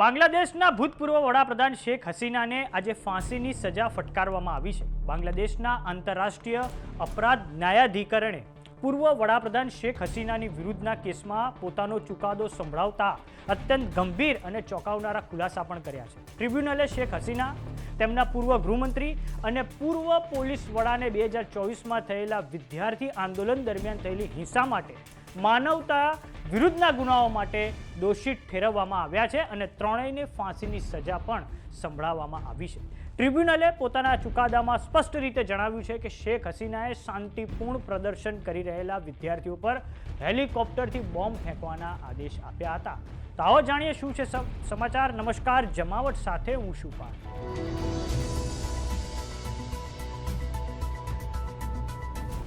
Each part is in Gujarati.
બાંગ્લાદેશના ભૂતપૂર્વ વડાપ્રધાન શેખ હસીનાને આજે ફાંસીની સજા ફટકારવામાં આવી છે. બાંગ્લાદેશના આંતરરાષ્ટ્રીય અપરાધ ન્યાયાધિકરણે પૂર્વ વડાપ્રધાન શેખ હસીનાની વિરુદ્ધના કેસમાં પોતાનો ચુકાદો સંભળાવતા અત્યંત ગંભીર અને ચોંકાવનારા ખુલાસા પણ કર્યા છે. ટ્રિબ્યુનલે શેખ હસીના, તેમના પૂર્વ ગૃહમંત્રી અને પૂર્વ પોલીસ વડાને બે હજાર ચોવીસમાં થયેલા વિદ્યાર્થી આંદોલન દરમિયાન થયેલી હિંસા માટે માનવતા વિરુદ્ધના ગુનાઓ માટે દોષિત ઠેરવવામાં આવ્યા છે અને ત્રણેયને ફાંસીની સજા પણ સંભળાવવામાં આવી છે. ટ્રિબ્યુનલે પોતાના ચુકાદામાં સ્પષ્ટ રીતે જણાવ્યું છે કે શેખ હસીનાએ શાંતિપૂર્ણ પ્રદર્શન કરી રહેલા વિદ્યાર્થીઓ પર હેલિકોપ્ટરથી બોમ્બ ફેંકવાના આદેશ આપ્યા હતા. તો આવો જાણીએ શું છે સમ- સમાચાર. નમસ્કાર, જમાવટ સાથે હું શું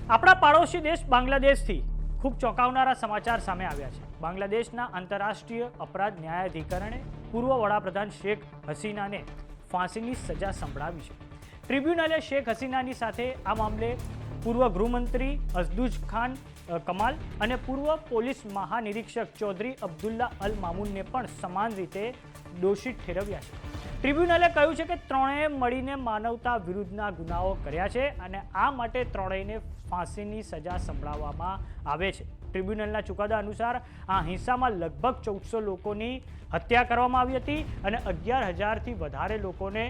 આપણા પાડોશી દેશ બાંગ્લાદેશથી ખૂબ ચોંકાવનારા સમાચાર સામે આવ્યા છે. બાંગ્લાદેશના આંતરરાષ્ટ્રીય અપરાધ ન્યાયાધિકરણે પૂર્વ વડાપ્રધાન શેખ હસીનાને ફાંસીની સજા સંભળાવી છે. ટ્રિબ્યુનલે શેખ હસીનાની સાથે આ મામલે પૂર્વ ગૃહમંત્રી અઝદુજ ખાન કમાલ અને પૂર્વ પોલીસ મહાનિરીક્ષક ચૌધરી અબ્દુલ્લા અલ મામૂનને પણ સમાન રીતે દોષિત ઠેરવ્યા છે. ટ્રિબ્યુનલે કહ્યું છે કે ત્રણેય મળીને માનવતા વિરુદ્ધના ગુનાઓ કર્યા છે અને આ માટે ત્રણેયને ફાંસીની સજા સંભળાવવામાં આવે છે. ટ્રિબ્યુનલના ચુકાદા અનુસાર આ હિંસામાં લગભગ ચૌદસો લોકોની હત્યા કરવામાં આવી હતી અને અગિયાર હજારથી વધારે લોકોને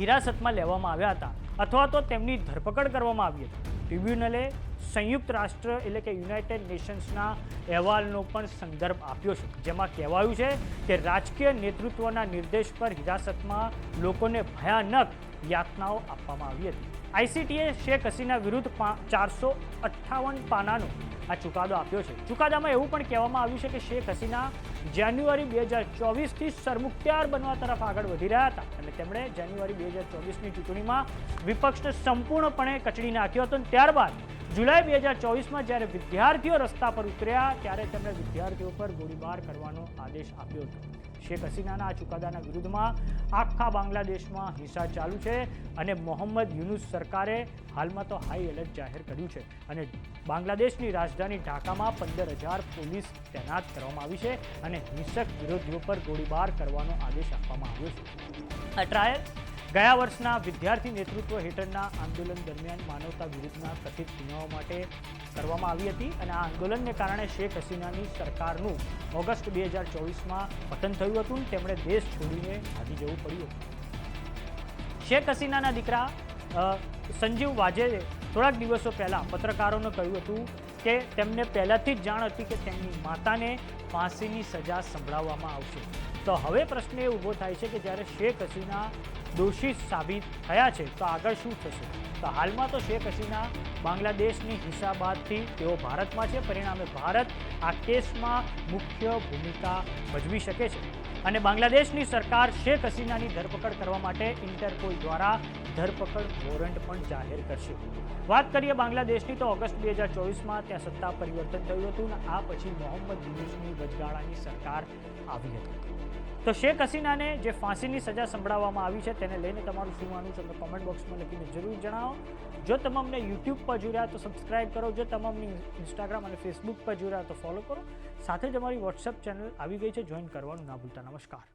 હિરાસતમાં લેવામાં આવ્યા હતા અથવા તો તેમની ધરપકડ કરવામાં આવી હતી. ટ્રિબ્યુનલે સંયુક્ત રાષ્ટ્ર એટલે કે યુનાઇટેડ નેશન્સના અહેવાલનો પણ સંદર્ભ આપ્યો છે. જેમાં કહેવાયું છે કે રાજકીય નેતૃત્વના નિર્દેશ પર હિરાસતમાં લોકોને ભયાનક યાતનાઓ આપવામાં આવી હતી. આઈસીટીએ શેખ હસીના વિરુદ્ધ ચારસો અઠ્ઠાવન પાનાનો આ ચુકાદો આપ્યો છે. ચુકાદામાં એવું પણ કહેવામાં આવ્યું છે કે શેખ હસીના જાન્યુઆરી બે હજાર ચોવીસથી સરમુખત્યાર બનવા તરફ આગળ વધી રહ્યા હતા. અને તેમણે જાન્યુઆરી બે હજાર ચોવીસની ચૂંટણીમાં વિપક્ષને સંપૂર્ણપણે કચડી નાખ્યો હતો ત્યારબાદ જુલાઈ બે હજાર ચોવીસમાં જ્યારે વિદ્યાર્થીઓ રસ્તા પર ઉતર્યા, ત્યારે તેમણે વિદ્યાર્થીઓ પર ગોળીબાર કરવાનો આદેશ આપ્યો હતો. શેખ હસીનાના આ ચુકાદાના વિરુદ્ધમાં આખા બાંગ્લાદેશમાં હિંસા ચાલુ છે અને મોહમ્મદ યુનુસ સરકારે હાલમાં તો હાઈ એલર્ટ જાહેર કર્યું છે અને બાંગ્લાદેશની રાજધાની ઢાકામાં પંદર હજાર પોલીસ તૈનાત કરવામાં આવી છે અને હિંસક વિરોધીઓ પર ગોળીબાર કરવાનો આદેશ આપવામાં આવ્યો છે. આ ટ્રાયલ ગયા વર્ષના વિદ્યાર્થી નેતૃત્વ હેઠળના આંદોલન દરમિયાન માનવતા વિરુદ્ધના કથિત ગુનાઓ માટે કરવામાં આવી હતી અને આ આંદોલનને કારણે શેખ હસીનાની સરકારનું ઓગસ્ટ બે હજાર ચોવીસમાં પતન થયું હતું. તેમણે દેશ છોડીને ભાગી જવું પડ્યું હતું. શેખ હસીનાના દીકરા સંજીવ વાજેએ થોડાક દિવસો પહેલાં પત્રકારોને કહ્યું હતું કે તેમને પહેલાંથી જ જાણ હતી કે તેમની માતાને ફાંસીની સજા સંભળાવવામાં આવશે. તો હવે પ્રશ્ન એ ઊભો થાય છે કે જ્યારે શેખ હસીના દોષિત સાબિત થયા છે, તો આગળ શું થશે? તો હાલમાં તો શેખ હસીના બાંગ્લાદેશની હિંસા બાદથી તેઓ ભારતમાં છે. પરિણામે ભારત આ કેસમાં મુખ્ય ભૂમિકા ભજવી શકે છે. અને બાંગ્લાદેશની સરકાર શેખ હસીનાની ધરપકડ કરવા માટે ઇન્ટરપોલ દ્વારા ધરપકડ વોરંટ પણ જાહેર કરશે. વાત કરીએ બાંગ્લાદેશની, તો ઓગસ્ટ બે હજાર ચોવીસમાં ત્યાં સત્તા પરિવર્તન થયું હતું અને આ પછી મોહમ્મદ યુનુસની વચગાળાની સરકાર આવી હતી. તો શેખ હસીનાને જે ફાંસીની સજા સંભળાવવામાં આવી છે તેને લઈને તમારું શું માનવું છે કોમેન્ટ બોક્સમાં લખીને જરૂર જણાવો. જો તમે અમને યુટ્યુબ પર જોઈ રહ્યા તો સબસ્ક્રાઇબ કરો. જો તમે અમને ઇન્સ્ટાગ્રામ અને ફેસબુક પર જોઈ રહ્યા તો ફોલો કરો. સાથે જ અમારી વોટ્સઅપ ચેનલ આવી ગઈ છે. જોઈન કરવાનું ના ભૂલતા. નમસ્કાર.